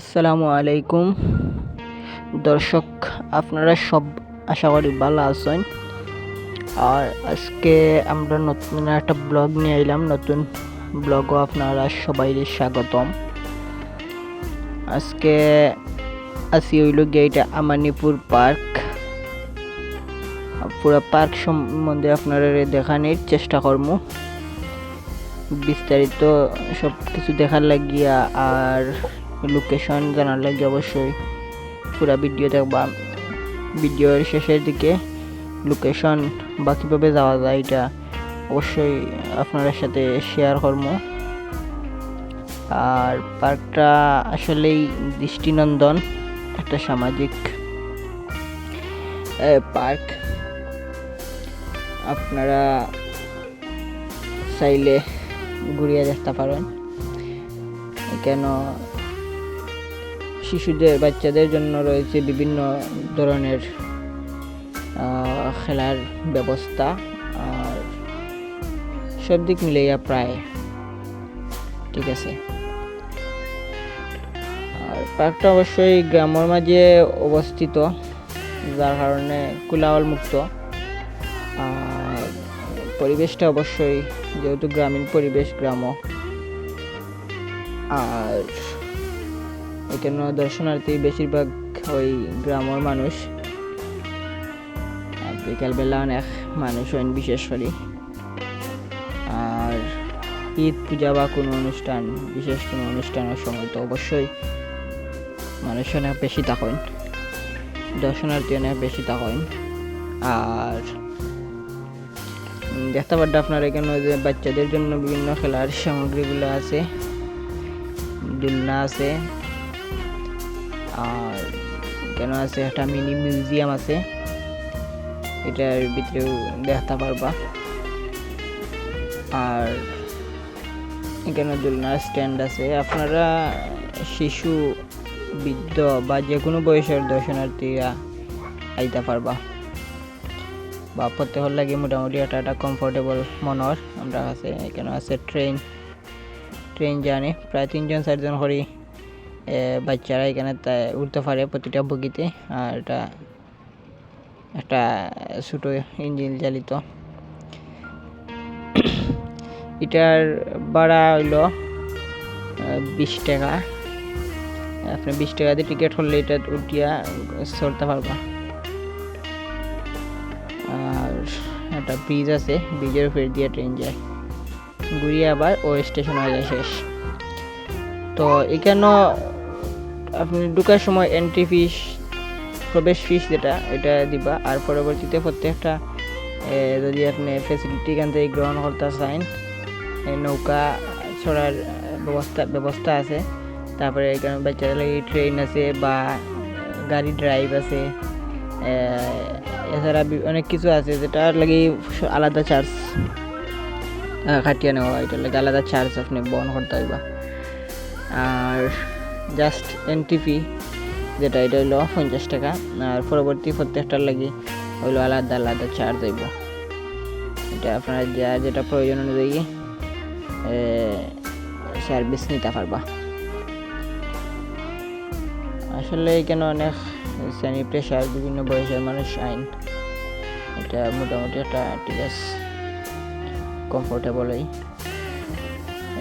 আসসালামু আলাইকুম। দর্শক, আপনারা সব আশা করি ভালো আছেন। আর আজকে আমরা নতুন একটা ব্লগ নিয়ে এলাম। নতুন ব্লগও আপনারা সবাই স্বাগতম। আজকে আসি হইল গিয়ে এটা আমানিপুর পার্ক। পুরো পার্ক সম্বন্ধে আপনারা দেখানোর চেষ্টা করব। বিস্তারিত সব কিছু দেখার লাগিয়া আর লোকেশন জানার লাগে অবশ্যই পুরো ভিডিও দেখবা। ভিডিওর শেষের দিকে লোকেশন বা কীভাবে যাওয়া যায় এটা অবশ্যই আপনাদের সাথে শেয়ার করব। আর পার্কটা আসলেই দৃষ্টিনন্দন, একটা সামাজিক পার্ক আপনারা চাইলে ঘুরিয়ে দেখতে পারেন। কেন শিশুদের, বাচ্চাদের জন্য রয়েছে বিভিন্ন ধরনের খেলার ব্যবস্থা। আর সব দিক মিলাইয়া প্রায়, ঠিক আছে। আর পার্কটা অবশ্যই গ্রামের মাঝে অবস্থিত, যার কারণে কোলাহল মুক্ত। আর পরিবেশটা অবশ্যই, যেহেতু গ্রামীণ পরিবেশ গ্রাম আর এখানে দর্শনার্থী বেশিরভাগ ওই গ্রামের মানুষ। বিকালবেলা অনেক মানুষ হন বিশেষ করে। আর ঈদ পূজা বা কোনো অনুষ্ঠান, বিশেষ কোনো অনুষ্ঠানের সময় তো অবশ্যই মানুষ অনেক বেশি থাকেন দর্শনার্থী অনেক বেশি থাকেন আর দেখতে পারতে আপনার এখানে যে বাচ্চাদের জন্য বিভিন্ন খেলার সামগ্রীগুলো আছে, দোলনা আছে আর কেন আছে? একটা মিনি মিউজিয়াম আছে। এটার ভিতরেও দেখতে পারবা। আর এখানে দোলনার স্ট্যান্ড আছে। আপনারা শিশু, বৃদ্ধ বা যে কোনো বয়সের দর্শনার্থীরা আইতে পারবা। বা প্রত্যেকের লাগে মোটামুটি একটা একটা কমফোর্টেবল মনের। আমরা আছে, এখানে আছে ট্রেন ট্রেন জার্নি। প্রায় তিনজন চারজন করে বাচ্চারা এখানে উঠতে পারে প্রতিটা বগিতে। আর এটা একটা ছোটো ইঞ্জিন চালিত। এটার ভাড়া হইল বিশ টাকা। আপনি বিশ টাকা দিয়ে টিকিট হলে এটা উঠিয়া চলতে পারবা। আর একটা ব্রিজ আছে ব্রিজের উপর দিয়ে ট্রেন যায়। ঘুরিয়ে আবার ও স্টেশন হয়ে যায় শেষ। তো এখানেও আপনি ঢুকার সময় এন্ট্রি ফিস প্রবেশ ফিস যেটা, এটা দিবা। আর পরবর্তীতে প্রত্যেকটা যদি আপনি ফেসিলিটি এখান থেকে গ্রহণ করতে চান নৌকা ছড়ার ব্যবস্থা ব্যবস্থা আছে। তারপরে এখানে বাচ্চাদের লাগে ট্রেন আছে বা গাড়ি ড্রাইভ আছে। এছাড়া অনেক কিছু আছে যেটার লাগে আলাদা চার্জ খাটিয়ে নেওয়া এটার লাগে আলাদা চার্জ আপনি বহন করতে হইবা আর জাস্ট এন্ট্রি ফি যেটা এটা হইল পঞ্চাশ টাকা, আর পরবর্তী প্রত্যেকটার লাগি হইল আলাদা আলাদা চার্জ হইব। এটা আপনার যা যেটা প্রয়োজন অনুযায়ী সার্ভিস নিতে পারবা। আসলে এখানে অনেক শ্রেণি পেশার বিভিন্ন বয়সের মানুষ আইন, এটা মোটামুটি একটা, ঠিক আছে কমফোর্টেবলই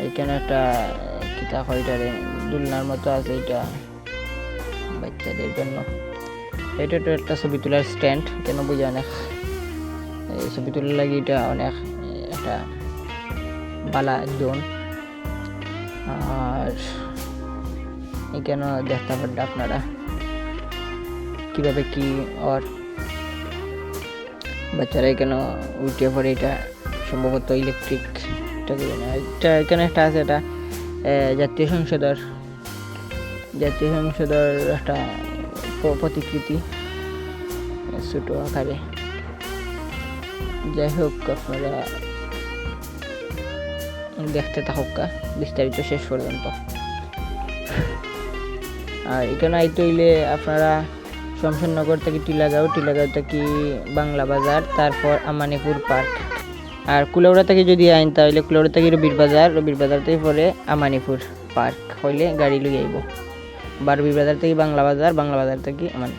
এখানে একটা কিতা হইটারে দুলনার মতো আছে এটা বাচ্চাদের জন্য। এটা তো একটা ছবি তোলার স্ট্যান্ড কেন বুঝে অনেক ছবি তোলার লাগে এটা অনেক একটা বালা জোন আর এখানে দেখতে পারেন আপনারা? কীভাবে কি আর বাচ্চারা এখানে উঠে পড়ে এটা? সম্ভবত ইলেকট্রিক এটা এখানে একটা আছে, এটা জাতীয় সংসদের জাতীয় সংসদের একটা প্রতিকৃতি ছোট আকারে। যাই হোক, আপনারা দেখতে থাকুক বিস্তারিত শেষ পর্যন্ত। আর এখানে আইতে হইলে আপনারা শমশেরনগর থেকে টিলাগাঁও টিলাগাঁও থেকে বাংলা বাজার, তারপর আমানিপুর পার্ক। আর কুলাউড়া থেকে যদি আইন, তাহলে কুলাউড়া থেকে রবির বাজার রবির বাজার থেকে পরে আমানিপুর পার্ক হইলে গাড়ি লই আইব। বারবি বাজার থেকে বাংলা বাজার বাংলা বাজার থেকে আমার